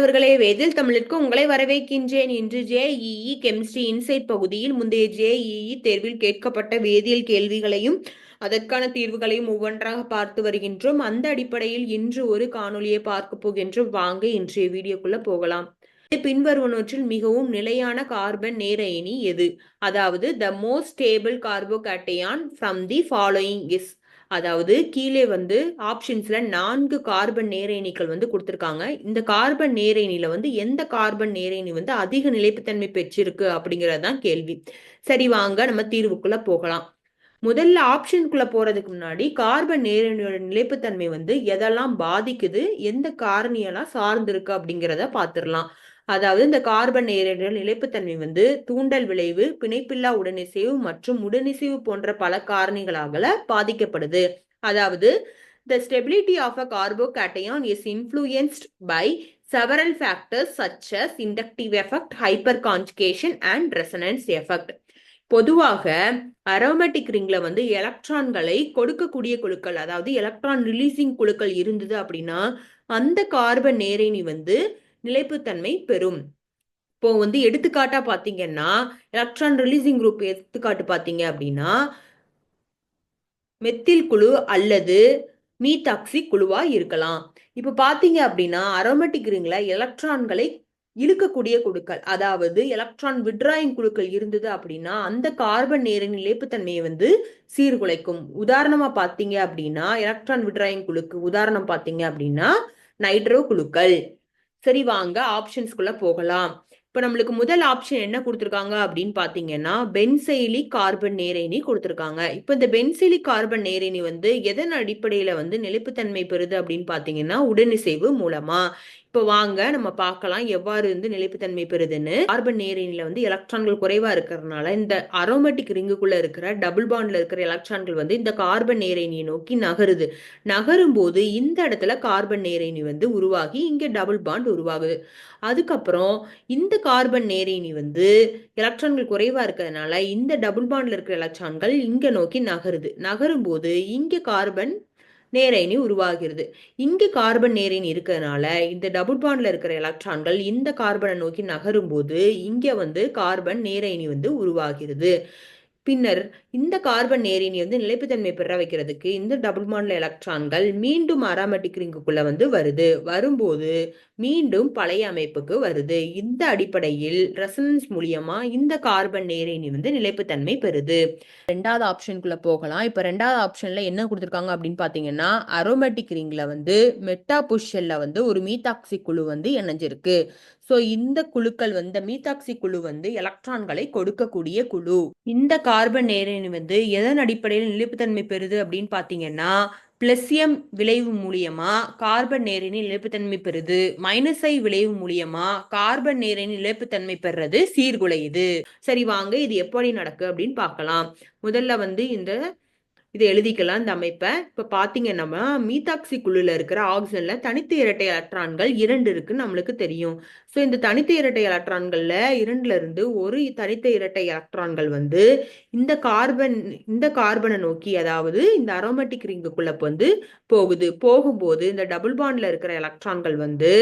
மாணவர்களே வேதில் தமிழிற்கு உங்களை வரவேற்கின்றேன் இன்று ஜேஇஇ கெமிஸ்ட்ரி இன்சைட் பகுதியில் முந்தைய ஜேஇஇ தேர்வில் கேட்கப்பட்ட வேதியியல் கேள்விகளையும் அதற்கான தீர்வுகளையும் ஒவ்வொன்றாக பார்த்து வருகின்றோம். அந்த அடிப்படையில் இன்று ஒரு காணொலியை பார்க்க போகின்றோம். வாங்க இன்றைய வீடியோக்குள்ள போகலாம். பின்வருவனவற்றில் மிகவும் நிலையான கார்பன் நேரயனி எது? அதாவது the most stable carbocation from the following is அதாவது கீழே வந்து ஆப்ஷன்ஸ்ல நான்கு கார்பன் நேரணிகள் வந்து கொடுத்துருக்காங்க. இந்த கார்பன் நேரணியில வந்து எந்த கார்பன் நேரணி வந்து அதிக நிலைப்புத்தன்மை பெற்றிருக்கு அப்படிங்கிறது தான் கேள்வி. சரி வாங்க நம்ம தீர்வுக்குள்ள போகலாம். முதல்ல ஆப்ஷனுக்குள்ள போறதுக்கு முன்னாடி கார்பன் நேரணியோட நிலைப்புத்தன்மை வந்து எதெல்லாம் பாதிக்குது எந்த காரணியெல்லாம் சார்ந்திருக்கு அப்படிங்கிறத பார்த்துடலாம். அதாவது இந்த கார்பன் நேரடிகள் நிலைப்புத்தன்மை வந்து தூண்டல் விளைவு பிணைப்பில்லா உடனிசைவு மற்றும் உடனிசைவு போன்ற பல காரணிகளாக பாதிக்கப்படுது. அதாவது the stability of a carbocation is influenced by several factors such as inductive effect hyperconjugation and resonance effect பொதுவாக அரோமேட்டிக் ரிங்ல வந்து எலக்ட்ரான்களை கொடுக்கக்கூடிய குழுக்கள் அதாவது எலக்ட்ரான் ரிலீசிங் குழுக்கள் இருந்தது அப்படின்னா அந்த கார்பன் நேரணி வந்து நிலைப்புத்தன்மை பெறும். இப்போ வந்து எடுத்துக்காட்டா பாத்தீங்கன்னா எலக்ட்ரான் ரிலீசிங் குரூப் எடுத்துக்காட்டு பாத்தீங்க அப்படின்னா மெத்தில் குழு அல்லது மீதாக்சி குழுவா இருக்கலாம். இப்ப பாத்தீங்க அப்படின்னா அரோமேட்டிக் ரிங்ல எலக்ட்ரான்களை இழுக்கக்கூடிய குழுக்கள் அதாவது எலக்ட்ரான் விட்ராயிங் குழுக்கள் இருந்தது அப்படின்னா அந்த கார்பன் நேரின் நிலைப்புத்தன்மையை வந்து சீர்குலைக்கும். உதாரணமா பாத்தீங்க அப்படின்னா எலக்ட்ரான் விட்ராயிங் குழுக்கு உதாரணம் பாத்தீங்க அப்படின்னா நைட்ரோ குழுக்கள். சரி வாங்க ஆப்ஷன்ஸ்குள்ள போகலாம். இப்போ நம்மளுக்கு முதல் ஆப்ஷன் என்ன கொடுத்துருக்காங்க அப்படின்னு பார்த்தீங்கன்னா பென்சைலி கார்பன் நேரணி கொடுத்துருக்காங்க. இப்போ இந்த பென்சைலி கார்பன் நேரணி வந்து எதன் அடிப்படையில் வந்து நிலைப்புத்தன்மை பெறுது அப்படின்னு பார்த்தீங்கன்னா உடனிசைவு மூலமா. இப்போ வாங்க நம்ம பார்க்கலாம். எவ்வாறு வந்து நிலைப்புத்தன்மை பெறுதுன்னு. கார்பன் நேரணியில வந்து எலக்ட்ரான்கள் குறைவா இருக்கிறதுனால இந்த அரோமேட்டிக் ரிங்குக்குள்ள இருக்கிற டபுள் பாண்ட்ல இருக்கிற எலக்ட்ரான்கள் வந்து இந்த கார்பன் நேரணியை நோக்கி நகருது. நகரும் போது இந்த இடத்துல கார்பன் நேரணி வந்து உருவாகி இங்க டபுள் பாண்ட் உருவாகுது. அதுக்கப்புறம் இந்த கார்பன் நேரணி வந்து எலக்ட்ரான்கள் குறைவா இருக்கிறதுனால இந்த டபுள் பாண்ட்ல இருக்கிற எலக்ட்ரான்கள் இங்க நோக்கி நகருது. நகரும் போது இங்க கார்பன் நேரணி உருவாகிறது. இங்கு கார்பன் நேரணி இருக்கிறதுனால இந்த டபுள் பாண்ட்ல இருக்கிற எலக்ட்ரான்கள் இந்த கார்பனை நோக்கி நகரும் போது இங்க வந்து கார்பன் நேரணி வந்து உருவாகிறது. பின்னர் இந்த கார்பன் நேரினி வந்து நிலைப்புத்தன்மை பெற வைக்கிறதுக்கு இந்த டபுள் மாடல் எலக்ட்ரான்கள் மீண்டும் அராமட்டிக் ரிங்குக்குள்ள வந்து வருது. வரும்போது மீண்டும் பழைய அமைப்புக்கு வருது. இந்த அடிப்படையில் ரெசனன்ஸ் மூலியமா இந்த கார்பன் நேரினி வந்து நிலைப்புத்தன்மை பெறுது. ரெண்டாவது ஆப்ஷனுக்குள்ள போகலாம். இப்ப ரெண்டாவது ஆப்ஷன்ல என்ன கொடுத்துருக்காங்க அப்படின்னு பாத்தீங்கன்னா அரோமேட்டிக் ரிங்ல வந்து மெட்டா பொசிஷன்ல வந்து ஒரு மீத்தாக்சி குழு வந்து இணைஞ்சிருக்கு. ஸோ இந்த குழுக்கள் வந்து மீதாக்சி குழு வந்து எலக்ட்ரான்களை கொடுக்கக்கூடிய குழு. இந்த கார்பன் நேரணி வந்து எதன் அடிப்படையில் நிலைப்புத்தன்மை பெறுது அப்படின்னு பார்த்தீங்கன்னா பிளஸியம் விளைவு மூலியமா கார்பன் நேரணி நிலைப்புத்தன்மை பெறுது. மைனஸ் ஐ விளைவு மூலியமா கார்பன் நேரணி நிலைப்புத்தன்மை பெறுறது சீர்குலையுது. சரி வாங்க இது எப்படி நடக்கு அப்படின்னு பார்க்கலாம். முதல்ல வந்து இந்த இதை எழுதிக்கலாம் இந்த அமைப்பை. இப்போ பார்த்தீங்கன்னா மீதாக்சி குழுல இருக்கிற ஆக்சிஜனில் தனித்து இரட்டை எலக்ட்ரான்கள் இரண்டு இருக்குன்னு நம்மளுக்கு தெரியும். ஸோ இந்த தனித்த இரட்டை எலக்ட்ரான்களில் இரண்டுல இருந்து ஒரு தனித்த இரட்டை எலக்ட்ரான்கள் வந்து இந்த கார்பன் இந்த கார்பனை நோக்கி அதாவது இந்த அரோமேட்டிக் ரிங்குக்குள்ள வந்து போகுது. போகும்போது இந்த டபுள் பாண்ட்ல இருக்கிற எலக்ட்ரான்கள் வந்து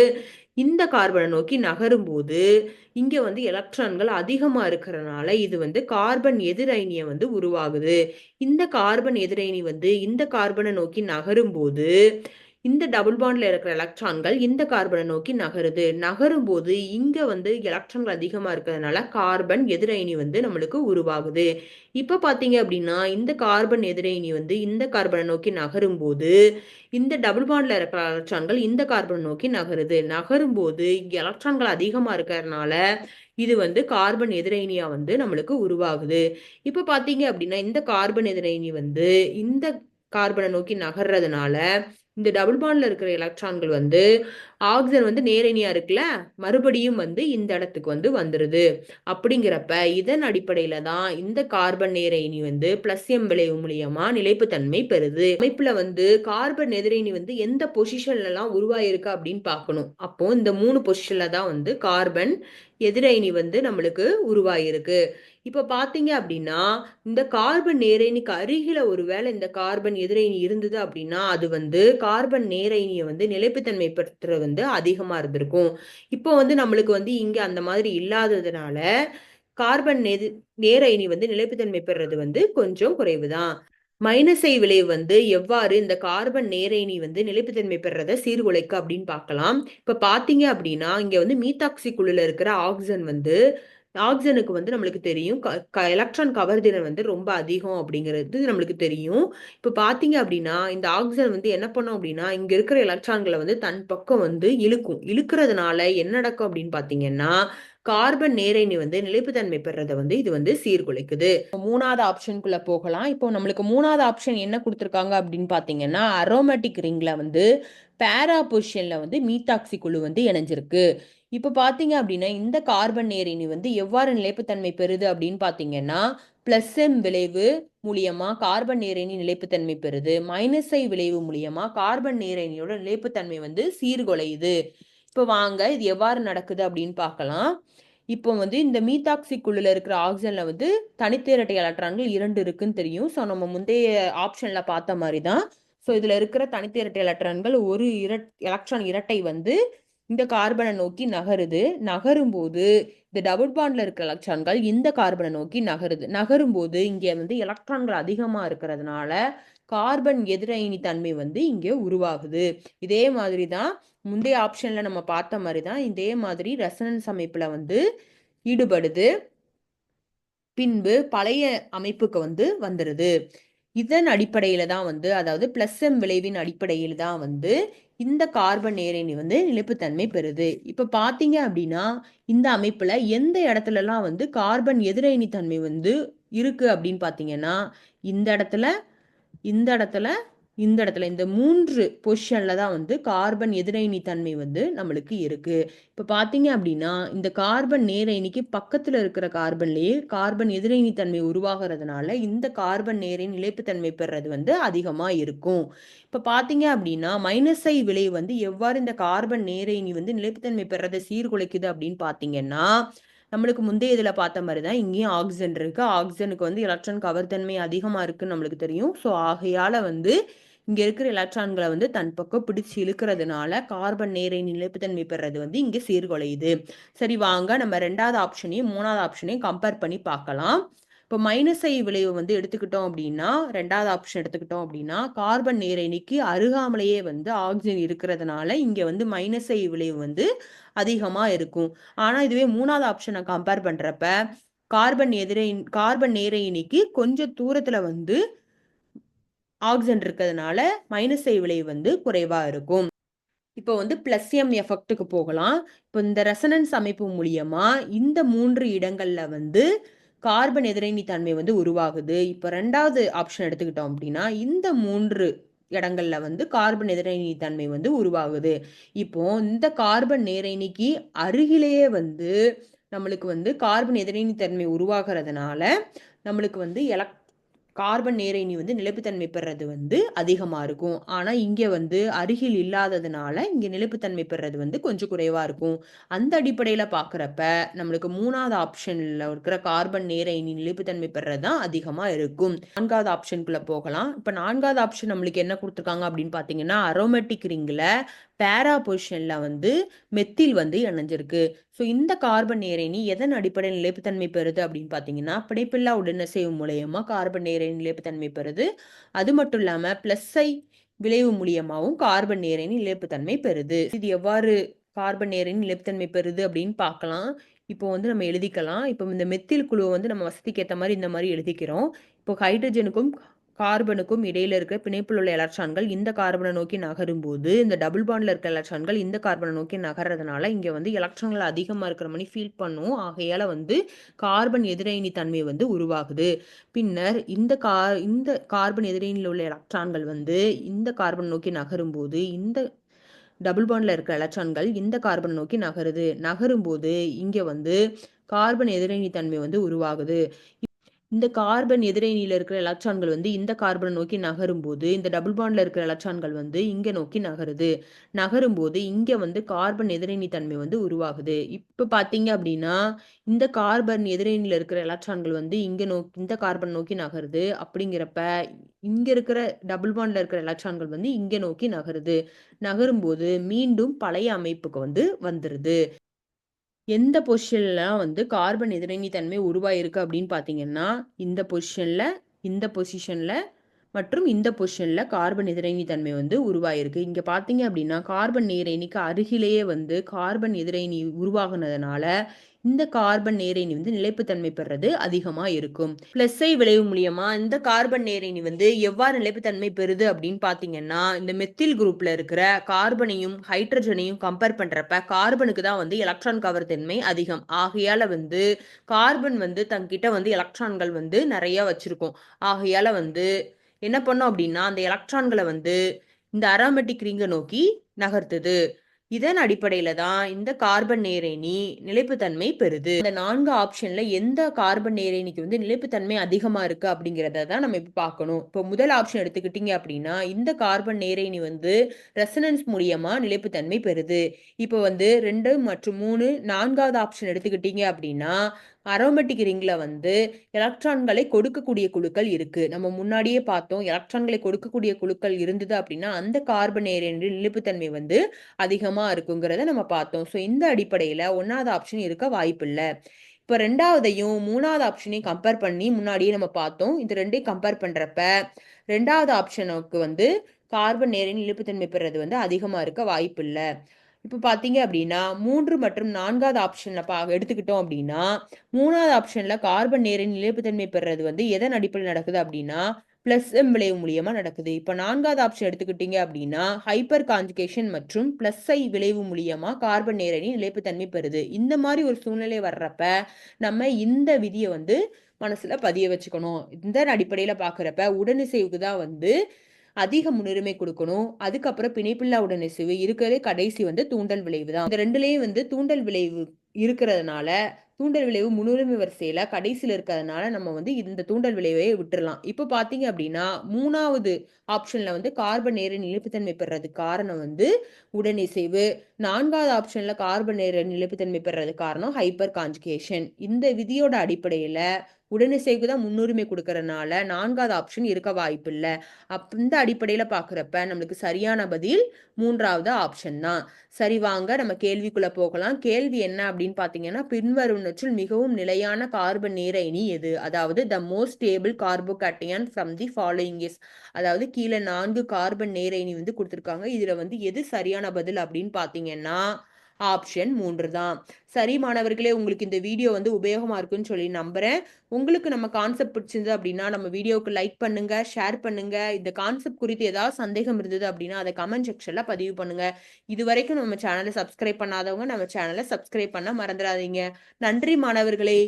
இந்த கார்பனை நோக்கி நகரும் போது இங்கே வந்து எலக்ட்ரான்கள் அதிகமாக இருக்கிறனால இது வந்து கார்பன் எதிரயனியை வந்து உருவாகுது. இந்த கார்பன் எதிரயனி வந்து இந்த கார்பனை நோக்கி நகரும் போது இந்த டபுள் பாண்ட்ல இருக்கிற எலக்ட்ரான்கள் இந்த கார்பனை நோக்கி நகருது. நகரும் போது இங்க வந்து எலக்ட்ரான்கள் அதிகமா இருக்கிறதுனால கார்பன் எதிரணி வந்து நம்மளுக்கு உருவாகுது. இப்ப பாத்தீங்க அப்படின்னா இந்த கார்பன் எதிரணி வந்து இந்த கார்பனை நோக்கி நகரும் போது இந்த டபுள் பாண்ட்ல இருக்கிற எலக்ட்ரான்கள் இந்த கார்பனை நோக்கி நகருது. நகரும் போது எலக்ட்ரான்கள் அதிகமா இருக்கிறதுனால இது வந்து கார்பன் எதிரணியா வந்து நம்மளுக்கு உருவாகுது. இப்ப பாத்தீங்க அப்படின்னா இந்த கார்பன் எதிரணி வந்து இந்த கார்பனை நோக்கி நகர்றதுனால இந்த டபுள் பாண்ட்ல இருக்கிற எலக்ட்ரான்கள் வந்து ஆக்சிஜன் வந்து நேரணியா இருக்குல்ல மறுபடியும் வந்து இந்த இடத்துக்கு வந்து வந்துருது. அப்படிங்கிறப்ப இதன் அடிப்படையில தான் இந்த கார்பன் நேரணி வந்து பிளஸ்யம் விளைவு மூலியமா நிலைப்புத்தன்மை பெறுது. அமைப்புல வந்து கார்பன் எதிரணி வந்து எந்த பொசிஷன்ல எல்லாம் உருவாயிருக்கு அப்படின்னு பார்க்கணும். அப்போ இந்த மூணு பொசிஷன்ல தான் வந்து கார்பன் எதிரணி வந்து நம்மளுக்கு உருவாயிருக்கு. இப்ப பாத்தீங்க அப்படின்னா இந்த கார்பன் நேரணிக்கு அருகில ஒருவேளை இந்த கார்பன் எதிரணி இருந்தது அப்படின்னா அது வந்து கார்பன் நேரணியை வந்து நிலைப்புத்தன்மை பெற்ற வந்து அதிகமாக இருந்திருக்கும். இப்போ வந்து நம்மளுக்கு வந்து இங்கே அந்த மாதிரி இல்லாததுனால கார்பன் நெது நேர இனி வந்து நிலைப்புத்தன்மை பெறுறது வந்து கொஞ்சம் குறைவு தான் மைனஸை விளைவு வந்து எவ்வாறு இந்த கார்பன் நேரயனி வந்து நிலைப்புத்தன்மை பெறத சீர்குலைக்கு அப்படின்னு பார்க்கலாம். இப்போ பார்த்தீங்க அப்படின்னா இங்கே வந்து மீத்தாக்சி குழுல இருக்கிற ஆக்சிஜன் வந்து ஆக்சிஜனுக்கு வந்து நம்மளுக்கு தெரியும். எலக்ட்ரான் கவர்திறன் வந்து ரொம்ப அதிகம் அப்படிங்கிறது நம்மளுக்கு தெரியும். இப்போ பார்த்தீங்க அப்படின்னா இந்த ஆக்சிஜன் வந்து என்ன பண்ணும் அப்படின்னா இங்கே இருக்கிற எலக்ட்ரான்களை வந்து தன் பக்கம் வந்து இழுக்கும். இழுக்கிறதுனால என்ன நடக்கும் அப்படின்னு பார்த்தீங்கன்னா கார்பன் நேரணி வந்து நிலைப்புத்தன்மை பெறதை வந்து இது வந்து சீர்குலைக்குது. மூணாவது ஆப்ஷனுக்குள்ள போகலாம். இப்போ நம்மளுக்கு மூணாவது ஆப்ஷன் என்ன கொடுத்துருக்காங்க அப்படின்னு பார்த்தீங்கன்னா அரோமேட்டிக் ரிங்ல வந்து பேரா பொசிஷன்ல வந்து மீத்தாக்சி குழு வந்து இணைஞ்சிருக்கு. இப்போ பார்த்தீங்க அப்படின்னா இந்த கார்பன் நேரணி வந்து எவ்வாறு நிலைப்புத்தன்மை பெறுது அப்படின்னு பார்த்தீங்கன்னா பிளஸ் எம் விளைவு மூலியமா கார்பன் நேரணி நிலைப்புத்தன்மை பெறுது. மைனஸ் ஐ விளைவு மூலியமா கார்பன் நேரணியோட நிலைப்புத்தன்மை வந்து சீர்குலையுது. இப்போ வாங்க இது எவ்வாறு நடக்குது அப்படின்னு பார்க்கலாம். இப்போ வந்து இந்த மீத்தாக்சி குழுல இருக்கிற ஆக்சிஜன்ல வந்து தனித்திரட்டை எலக்ட்ரான்கள் இரண்டு இருக்குன்னு தெரியும். ஸோ நம்ம முந்தைய ஆப்ஷன்ல பார்த்த மாதிரி தான் ஸோ இதில் இருக்கிற தனித்திரட்டை எலக்ட்ரான்கள் ஒரு இரட் எலக்ட்ரான் இரட்டை வந்து இந்த கார்பனை நோக்கி நகருது. நகரும் போது இந்த டபுள் பாண்டில் இருக்கிற எலக்ட்ரான்கள் இந்த கார்பனை நோக்கி நகருது. நகரும் போது இங்கே வந்து எலக்ட்ரான்கள் அதிகமாக இருக்கிறதுனால கார்பன் எதிரணி தன்மை வந்து இங்கே உருவாகுது. இதே மாதிரி தான் முந்தைய ஆப்ஷனில் நம்ம பார்த்த மாதிரி தான் இதே மாதிரி ரெசனன்ஸ் அமைப்பில் வந்து ஈடுபடுது. பின்பு பழைய அமைப்புக்கு வந்து வந்துடுது இதன் அடிப்படையில தான் வந்து அதாவது பிளஸ் எம் விளைவின் அடிப்படையில் தான் வந்து இந்த கார்பன் நேரணி வந்து நிலைப்புத்தன்மை பெறுது. இப்போ பார்த்தீங்க அப்படின்னா இந்த அமைப்பில் எந்த இடத்துலலாம் வந்து கார்பன் எதிரணி தன்மை வந்து இருக்கு அப்படின்னு பார்த்தீங்கன்னா இந்த இடத்துல இந்த இடத்துல இந்த இடத்துல இந்த மூன்று பொசிஷன்ல தான் வந்து கார்பன் எதிரணி தன்மை வந்து நம்மளுக்கு இருக்கு. இப்ப பாத்தீங்க அப்படின்னா இந்த கார்பன் நேரணிக்கு பக்கத்துல இருக்கிற கார்பன்லயே கார்பன் எதிரணி தன்மை உருவாகிறதுனால இந்த கார்பன் நேரின் நிலைப்புத்தன்மை பெறது வந்து அதிகமா இருக்கும். இப்ப பாத்தீங்க அப்படின்னா மைனஸ் ஐ விலை வந்து எவ்வாறு இந்த கார்பன் நேரணி வந்து நிலைப்புத்தன்மை பெறதை சீர்குலைக்குது அப்படின்னு பாத்தீங்கன்னா நம்மளுக்கு முந்தைய இதில் பார்த்த மாதிரி தான் இங்கேயும் ஆக்சிஜன் இருக்குது ஆக்சிஜனுக்கு வந்து எலக்ட்ரான் கவர்தன்மை அதிகமாக இருக்குன்னு நம்மளுக்கு தெரியும். ஸோ ஆகையால் வந்து இங்க இருக்கிற எலக்ட்ரான்களை வந்து தன் பக்கம் பிடிச்சு இழுக்கிறதுனால கார்பன் நேரை நிலைப்புத்தன்மை பெறது வந்து இங்க சீர்குலையுது. சரி வாங்க நம்ம ரெண்டாவது ஆப்ஷனையும் மூணாவது ஆப்ஷனையும் கம்பேர் பண்ணி பார்க்கலாம். இப்போ மைனஸ் ஐ விளைவு வந்து எடுத்துக்கிட்டோம் அப்படின்னா ரெண்டாவது ஆப்ஷன் எடுத்துக்கிட்டோம் அப்படின்னா கார்பன் நேரணிக்கு அருகாமலேயே வந்து ஆக்சிஜன் இருக்கிறதுனால இங்கே வந்து மைனஸ் ஐ விளைவு வந்து அதிகமாக இருக்கும். ஆனால் இதுவே மூணாவது ஆப்ஷனை கம்பேர் பண்ணுறப்ப கார்பன் எதிரை கார்பன் நேரணிக்கு கொஞ்சம் தூரத்தில் வந்து ஆக்சிஜன் இருக்கிறதுனால மைனஸ் ஐ விளைவு வந்து குறைவாக இருக்கும். இப்போ வந்து பிளஸ் எம் எஃபெக்ட்டுக்கு போகலாம். இப்போ இந்த ரெசனன்ஸ் அமைப்பு மூலியமா இந்த மூன்று இடங்கள்ல வந்து கார்பன் எதிரணி தன்மை வந்து உருவாகுது. இப்போ ரெண்டாவது ஆப்ஷன் எடுத்துக்கிட்டோம் அப்படின்னா இந்த மூன்று இடங்கள்ல வந்து கார்பன் எதிரணி தன்மை வந்து உருவாகுது. இப்போ இந்த கார்பன் நேரணிக்கு அருகிலேயே வந்து நம்மளுக்கு வந்து கார்பன் எதிரணி தன்மை உருவாகிறதுனால நம்மளுக்கு வந்து எலக்ட் கார்பன் நேரணி வந்து நிலைப்புத்தன்மை பெறது வந்து அதிகமாக இருக்கும். ஆனால் இங்கே வந்து அருகில் இல்லாததுனால இங்கே நிலைப்புத்தன்மை பெறது வந்து கொஞ்சம் குறைவாக இருக்கும். அந்த அடிப்படையில் பார்க்குறப்ப நம்மளுக்கு மூணாவது ஆப்ஷனில் இருக்கிற கார்பன் நேரணி நிலைப்புத்தன்மை பெறது தான் அதிகமாக இருக்கும். நான்காவது ஆப்ஷனுக்குள்ளே போகலாம். இப்போ நான்காவது ஆப்ஷன் நம்மளுக்கு என்ன கொடுத்துருக்காங்க அப்படின்னு பார்த்தீங்கன்னா அரோமேட்டிக் ரிங்கில் பேரா பொசிஷனில் வந்து மெத்தில் வந்து இணைஞ்சிருக்கு. ஸோ இந்த கார்பன் நேரணி எதன் அடிப்படையில் நிலைப்புத்தன்மை பெறுது அப்படின்னு பார்த்தீங்கன்னா பிணைப்பில்லா உடனசைவு மூலயமா கார்பன் நேரணி நிலைப்புத்தன்மை பெறுது. அது மட்டும் இல்லாமல் ப்ளஸ்ஸை விளைவு மூலியமாகவும் கார்பன் நேரணி நிலைப்புத்தன்மை பெறுது. இது எவ்வாறு கார்பன் நேரணி நிலைப்புத்தன்மை பெறுது அப்படின்னு பார்க்கலாம். இப்போ வந்து நம்ம எழுதிக்கலாம். இப்போ இந்த மெத்தில் குழுவை வந்து நம்ம வசதிக்கு ஏற்ற மாதிரி இந்த மாதிரி எழுதிக்கிறோம். இப்போ ஹைட்ரஜனுக்கும் கார்பனுக்கும் இடையில இருக்க பிணைப்பில் உள்ள எலக்ட்ரான்கள் இந்த கார்பனை நோக்கி நகரும் போது இந்த டபுள் பாண்ட்ல இருக்க எலக்ட்ரான்கள் இந்த கார்பனை நோக்கி நகர்றதுனால இங்க வந்து எலக்ட்ரான்கள் அதிகமா இருக்கிற மாதிரி ஃபீல் பண்ணும். ஆகையால வந்து கார்பன் எதிரணி தன்மை வந்து உருவாகுது. பின்னர் இந்த கா இந்த கார்பன் எதிரணியில் உள்ள எலக்ட்ரான்கள் வந்து இந்த கார்பன் நோக்கி நகரும் போது இந்த டபுள் பாண்ட்ல இருக்க எலக்ட்ரான்கள் இந்த கார்பன் நோக்கி நகருது. நகரும் போது இங்க வந்து கார்பன் எதிரணி தன்மை வந்து உருவாகுது. இந்த கார்பன் எதிரணியில் இருக்கிற எலக்ட்ரான்கள் வந்து இந்த கார்பனை நோக்கி நகரும் போது இந்த டபுள் பாண்டில் இருக்கிற எலக்ட்ரான்கள் வந்து இங்கே நோக்கி நகருது. நகரும் போது இங்கே வந்து கார்பன் எதிரணி தன்மை வந்து உருவாகுது. இப்போ பார்த்தீங்க அப்படின்னா, இந்த கார்பன் எதிரணியில் இருக்கிற எலக்ட்ரான்கள் வந்து இங்கே நோக்கி இந்த கார்பன் நோக்கி நகருது. அப்படிங்கிறப்ப, இங்கே இருக்கிற டபுள் பாண்டில் இருக்கிற எலக்ட்ரான்கள் வந்து இங்கே நோக்கி நகருது. நகரும்போது மீண்டும் பழைய அமைப்புக்கு வந்து வந்துடுது எந்த பொசிஷன்லாம் வந்து கார்பன் எதிரணி தன்மை உருவாயிருக்கு அப்படின்னு பார்த்தீங்கன்னா, இந்த பொசிஷனில் இந்த பொசிஷனில் மற்றும் இந்த பொசிஷனில் கார்பன் எதிரணி தன்மை வந்து உருவாயிருக்கு. இங்கே பார்த்தீங்க அப்படின்னா, கார்பன் நேரயனிக்கு அருகிலேயே வந்து கார்பன் எதிரணி உருவாகினதுனால இந்த கார்பன் நேரயனி வந்து நிலைப்புத்தன்மை பெறுறது அதிகமா இருக்கும். பிளஸ்-ஐ விளைவு மூலியமா இந்த கார்பன் நேரயனி வந்து எவ்வாறு நிலைப்புத்தன்மை பெறுது அப்படின்னு பாத்தீங்கன்னா இந்த மெத்தில் குரூப்ல இருக்கிற கார்பனையும், ஹைட்ரஜனையும் கம்பேர் பண்றப்ப கார்பனுக்கு தான் வந்து எலக்ட்ரான் கவர் தன்மை அதிகம். ஆகையால வந்து கார்பன் வந்து தன்கிட்ட வந்து எலக்ட்ரான்கள் வந்து நிறைய வச்சிருக்கும். ஆகையால வந்து என்ன பண்ணோம் அப்படின்னா, அந்த எலக்ட்ரான்களை வந்து இந்த அரோமேட்டிக் ரிங்கை நோக்கி நகர்த்துது. இதன் அடிப்படையில தான் இந்த கார்பன் நேரயனி நிலைப்புத்தன்மை பெறுது. இந்த நான்கு ஆப்ஷன்ல எந்த கார்பன் நேரயனிக்கு வந்து நிலைப்புத்தன்மை அதிகமா இருக்கு அப்படிங்கிறத தான் நம்ம இப்ப பார்க்கணும். இப்போ முதல் ஆப்ஷன் எடுத்துக்கிட்டீங்க அப்படின்னா, இந்த கார்பன் நேரயனி வந்து ரெசனன்ஸ் மூலியமா நிலைப்புத்தன்மை பெறுது. இப்போ வந்து ரெண்டு மற்றும் 3 4வது ஆப்ஷன் எடுத்துக்கிட்டீங்க அப்படின்னா, அரோமேட்டிக் ரிங்ல வந்து எலக்ட்ரான்களை கொடுக்கக்கூடிய குழுக்கள் இருக்கு. நம்ம முன்னாடியே பார்த்தோம். எலக்ட்ரான்களை கொடுக்கக்கூடிய குழுக்கள் இருந்தது அப்படின்னா, அந்த கார்பன் நேரயனின் நிலைப்புத்தன்மை வந்து அதிகமா இருக்குங்கிறத நம்ம பார்த்தோம். ஸோ இந்த அடிப்படையில 1வது ஆப்ஷன் இருக்க வாய்ப்பில்லை இப்போ ரெண்டாவதையும் மூணாவது ஆப்ஷனையும் கம்பேர் பண்ணி முன்னாடியே நம்ம பார்த்தோம். இந்த ரெண்டையும் கம்பேர் பண்றப்ப ரெண்டாவது ஆப்ஷனுக்கு வந்து கார்பன் நேரின் இழுப்புத்தன்மை பெறுறது வந்து அதிகமா இருக்க வாய்ப்பில்ல. இப்போ பார்த்தீங்க அப்படின்னா, மூன்று மற்றும் நான்காவது ஆப்ஷனில் பா எடுத்துக்கிட்டோம் அப்படின்னா, மூணாவது ஆப்ஷனில் கார்பன் நேரின் நிலைப்புத்தன்மை பெறுறது வந்து எதன் அடிப்படையில் நடக்குது அப்படின்னா, பிளஸ்-எம் விளைவு மூலியமா நடக்குது. இப்போ நான்காவது ஆப்ஷன் எடுத்துக்கிட்டீங்க அப்படின்னா, ஹைப்பர் கான்ஜுகேஷன் மற்றும் பிளஸ்-ஐ விளைவு மூலியமா கார்பன் நேரணி நிலைப்புத்தன்மை பெறுது. இந்த மாதிரி ஒரு சூழ்நிலை வர்றப்ப, நம்ம இந்த விதியை வந்து மனசுல பதிய வச்சுக்கணும். இந்த அடிப்படையில பார்க்குறப்ப உடனிசைவுக்கு தான் வந்து அதிக முன்னுரிமை கொடுக்கணும் அதுக்கப்புறம் பிணைப்பில்லா உடனிசைவு இருக்கிறதே கடைசி வந்து தூண்டல் விளைவு தான். இந்த ரெண்டுலேயும் வந்து தூண்டல் விளைவு இருக்கிறதுனால, தூண்டல் விளைவு முன்னுரிமை வரிசையில கடைசியில் இருக்கிறதுனால, நம்ம வந்து இந்த தூண்டல் விளைவை விட்டுறலாம். இப்போ பார்த்தீங்க அப்படின்னா, மூணாவது ஆப்ஷன்ல வந்து கார்பன் நேர நிலைப்புத்தன்மை பெறது காரணம் வந்து உடனிசைவு. நான்காவது ஆப்ஷன்ல கார்பன் நேர நிலைப்புத்தன்மை பெறது காரணம் ஹைப்பர் கான்ஜுகேஷன். இந்த விதியோட அடிப்படையில உடனிசைவுக்கு தான் முன்னுரிமை குடுக்கறனால 4வது ஆப்ஷன் இருக்க வாய்ப்பில்ல. அப் இந்த அடிப்படையில பார்க்குறப்ப நம்மளுக்கு சரியான பதில் மூன்றாவது ஆப்ஷன் தான். சரி வாங்க நம்ம கேள்விக்குள்ள போகலாம். கேள்வி என்ன அப்படின்னு பார்த்தீங்கன்னா, பின்வருவனவற்றில் மிகவும் நிலையான கார்பன் நேரயனி எது? அதாவது the most stable carbocation from the following is அதாவது கீழே நான்கு கார்பன் நேரயனி வந்து கொடுத்துருக்காங்க இதுல வந்து எது சரியான பதில் அப்படின்னு பார்த்தீங்கன்னா, ஆப்ஷன் மூன்று தான். சரி மாணவர்களே, உங்களுக்கு இந்த வீடியோ வந்து உபயோகமாக இருக்குன்னு சொல்லி நம்புகிறேன் உங்களுக்கு நம்ம கான்செப்ட் பிடிச்சிருந்தது அப்படின்னா, நம்ம வீடியோவுக்கு லைக் பண்ணுங்க, ஷேர் பண்ணுங்க. இந்த கான்செப்ட் குறித்து ஏதாவது சந்தேகம் இருந்தது அப்படின்னா, அதை கமெண்ட் செக்ஷனில் பதிவு பண்ணுங்க. இதுவரைக்கும் நம்ம சேனலை சப்ஸ்கிரைப் பண்ணாதவங்க, நம்ம சேனலை சப்ஸ்கிரைப் பண்ண மறந்துடாதீங்க நன்றி மாணவர்களே!